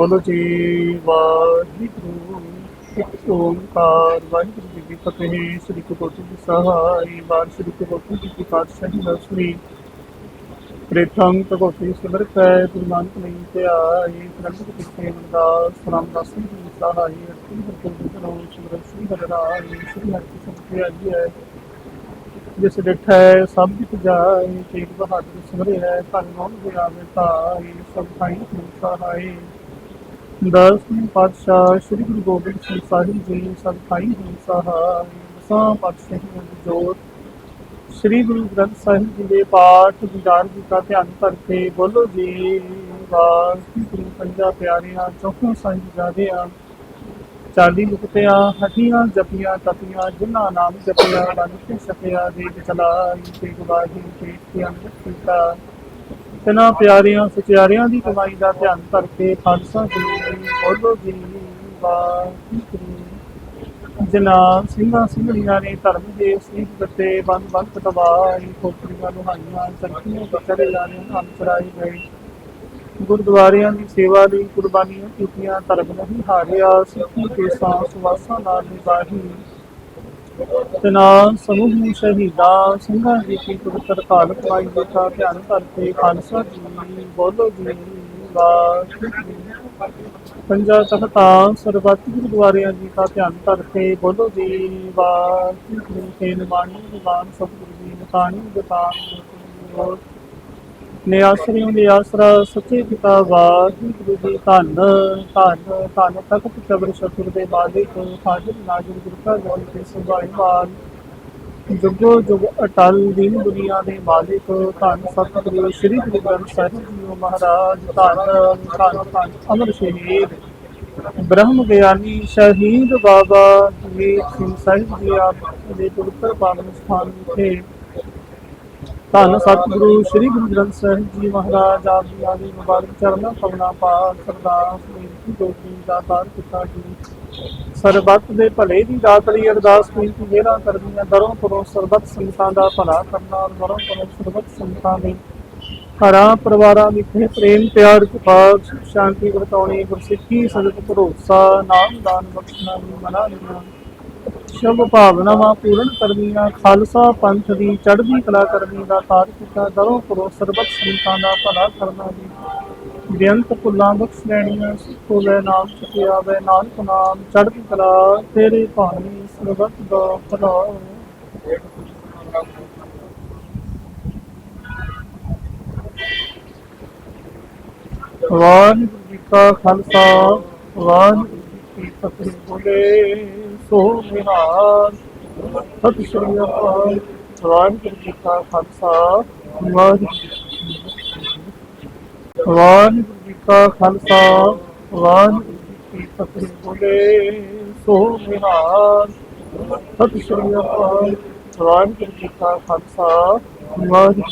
ਬੋਲੋ ਜੀ, ਵਾਹਿਗੁਰੂ, ਇੱਕ ਓੰਕਾਰ, ਵਾਹਿਗੁਰੂ ਜੀ ਕੀ ਫਤਿਹ, ਸ੍ਰੀ ਗੁਰੂ ਜੀ ਸਹਾਈ ਵਾਰ ਸ੍ਰੀ ਗੁਰੂ ਜੀ ਕੀ ਪਾਤਸ਼ਾਹੀ ਦਸਵੀਂ ਪ੍ਰੇਤਮ ਭਗਵਤੀ ਸਿਮਰਤ ਹੈ ਗੁਰੂ ਨਾਨਕ ਨਹੀਂ ਤੇ ਆਈ ਪ੍ਰਭੂ ਜੀ ਕੇ ਅਰਦਾਸ ਰਾਮਦਾਸ ਸਿੰਘ ਜੀ ਸਹਾਈ ਅਰਤੀ ਗੁਰੂ ਜੀ ਨੂੰ ਸਿਮਰਤ ਸ੍ਰੀ ਹਰਿਰਾਈ ਸ੍ਰੀ ਹਰਿ ਕ੍ਰਿਸ਼ਨ ਆਜੀ ਹੈ ਜਿਸ ਡਿਠ ਸਭ ਜਿਤ ਜਾਏ, ਤੇਗ ਬਹਾਦਰ ਸਿਮਰੇ ਹੈ ਧੰਨ ਮੋਹਨ ਦੇ ਆਵੇ ਤਾਈ ਸਭ ਥਾਈ ਨੂੰ ਦਸਵੇਂ ਪਾਤਸ਼ਾਹ, ਸ੍ਰੀ ਗੁਰੂ ਗੋਬਿੰਦ ਸਿੰਘ ਸਾਹਿਬ ਜੀ, ਸਭ ਥਾਈ ਨੂੰ ਸਹਾਈ ਦਸਾਂ ਪਾਤਸ਼ਾਹੀਆਂ ਦੀ ਜੋਤ। ਸ੍ਰੀ ਗੁਰੂ ਗ੍ਰੰਥ ਸਾਹਿਬ ਜੀ ਦੇ ਪਾਠ ਵਿਚਾਰ ਜੀ ਦਾ ਧਿਆਨ ਕਰਕੇ ਬੋਲੋ ਜੀ ਵਾਹਿਗੁਰੂ ਪੰਜਾ ਪਿਆਰਿਆਂ ਚੌਹਾਂ ਸਾਹਿਬ ਜਾਦਿਆਂ ਚਾਲੀ ਮੁਕਤਿਆਂ ਹਟੀਆਂ ਜਪੀਆਂ ਤਪੀਆਂ, ਜਿਨ੍ਹਾਂ ਨਾਮ ਜਪੀਆਂ ਬਨ ਕੇ ਛਕਿਆ ਦੇ ਚਲਾਈ, ਤੇ ਗੁਬਾਹੀ ਤੇ ਅੰਮ੍ਰਿਤ ਪੀਤਾ ਤਿਨਾਂ ਪਿਆਰਿਆਂ, ਸਚਿਆਰਿਆਂ ਦੀ ਕਮਾਈ ਦਾ ਧਿਆਨ ਕਰਕੇ ਖਾਲਸਾ ਜੀ ਬੋਲੋ ਜੀ ਵਾਹਿਗੁਰੂ ਜਿਨ੍ਹਾਂ ਸਿੰਘਾਂ, ਸਿੰਘਣੀਆਂ ਨੇ ਧਰਮ ਦੇ ਸਿੰਘ ਦਿੱਤੇ, ਬੰਦ ਬੰਦ ਕਟਵਾਈ ਖੋਪੜੀਆਂ, ਲੁਹਾਈਆਂ, ਚਰਖੀਆਂ ਤੇ ਜਾਣੇ ਹਨ ਗਏ। ਗੁਰਦੁਆਰਿਆਂ ਦੀ ਸੇਵਾ ਲਈ ਕੁਰਬਾਨੀਆਂ ਕੀਤੀਆਂ, ਧਰਮ ਨਹੀਂ ਹਾਰਿਆ, ਸਿੱਖੀ ਕੇ ਸਾਹ ਵਾਸਾਂ ਨਾਲ ਨਿਭਾਹੀ। ਤੇ ਨਾਲ ਸਮੂਹ ਸ਼ਹੀਦਾਂ, ਸਿੰਘਾਂ ਦੀ ਕੀ ਪਵਿੱਤਰ ਕਾਲ ਕਮਾਈ ਦੇ ਦਾ ਧਿਆਨ ਕਰਕੇ ਖਾਲਸਾ ਜੀ, ਬੋਲੋ ਜੀ ਵਾਹਿਗੁਰੂ ਪੰਜਾ ਤਖਤਾਂ, ਸਰਬੱਤ ਗੁਰਦੁਆਰਿਆਂ ਜੀ ਦਾ ਧਿਆਨ ਕਰਕੇ ਬੋਲੋ ਜੀ ਵਾਹਿਗੁਰੂ ਕੇ ਨਿਮਾਣੀ ਨਿਵਾਨ ਸਤਿਗੁਰੂ ਜੀ ਨਿਤਾਣੀ ਗਤਾਨ ਨਿਆਸਰਿਆਂ ਦੇ ਸੱਚੇ ਪਿਤਾ ਵਾਹਿਗੁਰੂ ਜੀ ਧੰਨ ਧੰਨ ਧੰਨ ਤਖਤ ਕਬਰ ਸ਼ਤੁਰ ਦੇ ਮਾਲਿਕ ਹਾਜ਼ਰ ਨਾਜ਼ਰ ਗੁਰਕਾ ਗੋਲ ਕੇ ਸੁਭਾਈਵਾਨ ਜੁਗੋ ਜੁਗ ਅਟਲ ਦੀਨ ਦੁਨੀਆ ਦੇ ਮਾਲਿਕ, ਧੰਨ ਸਤਿਗੁਰੂ ਸ੍ਰੀ ਗੁਰੂ ਗ੍ਰੰਥ ਸਾਹਿਬ ਜੀ ਮਹਾਰਾਜ, ਧੰਨ ਧੰਨ ਧੰਨ ਅਮਰ ਸ਼ਹੀਦ। ਬ੍ਰਹਮ ਗਿਆਨੀ ਸ਼ਹੀਦ ਬਾਬਾ ਜਗੀਰ ਸਿੰਘ ਸਾਹਿਬ ਜੀ ਆਪ ਦੇ ਪਵਿੱਤਰ ਪਾਵਨ ਸਥਾਨ ਵਿਖੇ ਧੰਨ ਸਤਿਗੁਰੂ ਸ੍ਰੀ ਗੁਰੂ ਗ੍ਰੰਥ ਸਾਹਿਬ ਜੀ ਮਹਾਰਾਜ ਆਪ ਜੀ ਆਦੀ ਮੁਬਾਰਕ ਚਰਨਾਂ ਪਵਨਾ ਪਾਕ ਸਰਦਾਰ ਮੇਰੀ ਜੋਗੀ ਦਾ ਤਾਰ ਪਿਤਾ ਜੀ। ਸਰਬੱਤ ਦੇ ਭਲੇ ਦੀ ਦਾਤ ਲਈ ਅਰਦਾਸ ਬੇਨਤੀ ਜਿਹੜਾ ਕਰਦੀਆਂ ਦਰੋਂ ਪਰੋਂ ਸਰਬੱਤ ਸੰਗਤਾਂ ਦਾ ਭਲਾ ਕਰਨਾ ਦਰੋਂ ਪਰੋਂ ਸਰਬੱਤ ਸੰਗਤਾਂ ਦੇ ਘਰਾਂ ਪਰਿਵਾਰਾਂ ਵਿਖੇ ਪ੍ਰੇਮ, ਪਿਆਰ ਕਿਫਾਤ ਸ਼ਾਂਤੀ ਵਰਤਾਉਣੀ, ਗੁਰਸਿੱਖੀ, ਸੰਗਤ, ਭਰੋਸਾ ਨਾਮ ਦਾਨ ਬਖਸ਼ਣਾ ਮਨਾ ਲੈਣਾ ਸ਼ੁਭ ਭਾਵਨਾਵਾਂ ਪੂਰਨ ਕਰਨੀਆਂ ਖਾਲਸਾ ਪੰਥ ਦੀ ਚੜ੍ਹਦੀ ਕਲਾ ਕਰਨੀ ਦਾ ਤਾਰ ਕੀਤਾ ਦਰੋਂ ਪਰੋਂ ਸਰਬੱਤ ਸੰਗਤਾਂ ਦਾ ਭਲਾ ਕਰਨਾ ਜੀ। ਬੇਅੰਤ ਭੁੱਲਾਂ ਬਖਸ਼ ਲੈਣੀਆਂ ਸਿੱਖੋ ਵੇ ਨਾਮ ਚੁਕਿਆ ਵੇ ਨਾਨਕ ਨਾਮ ਚੜ੍ਹਦੀ ਕਲਾ, ਤੇਰੇ ਭਾਣੀ ਸਰਬੱਤ ਦਾ ਭਲਾ ਵਾਹਿਗੁਰੂ ਜੀ ਕਾ ਖਾਲਸਾ, ਵਾਹਿਗੁਰੂ ਜੀ ਕੀ ਫਤਿਹ। ਬੋਲੇ। ਸੋ ਨਿਹਾਲ ਸਤਿ ਸ਼੍ਰੀ ਅਕਾਲ ਵਾਹਿਗੁਰੂ ਜੀ ਖਾਲਸਾ, ਵਾਹਿਗੁਰੂ ਜੀ ਕੀ ਫਤਿਹ। ਵਾਹਿਗੁਰੂ ਜੀ ਕਾ ਖਾਲਸਾ ਵਾਹਿਗੁਰੂ ਜੀ ਕੀ ਫਤਿਹ। ਬੋਲੇ ਸੋ ਨਿਹਾਲ ਸਤਿ ਸ਼੍ਰੀ ਅਕਾਲ ਵਾਹਿਗੁਰੂ ਜੀ ਖਾਲਸਾ ਵਾਹਿਗੁਰੂ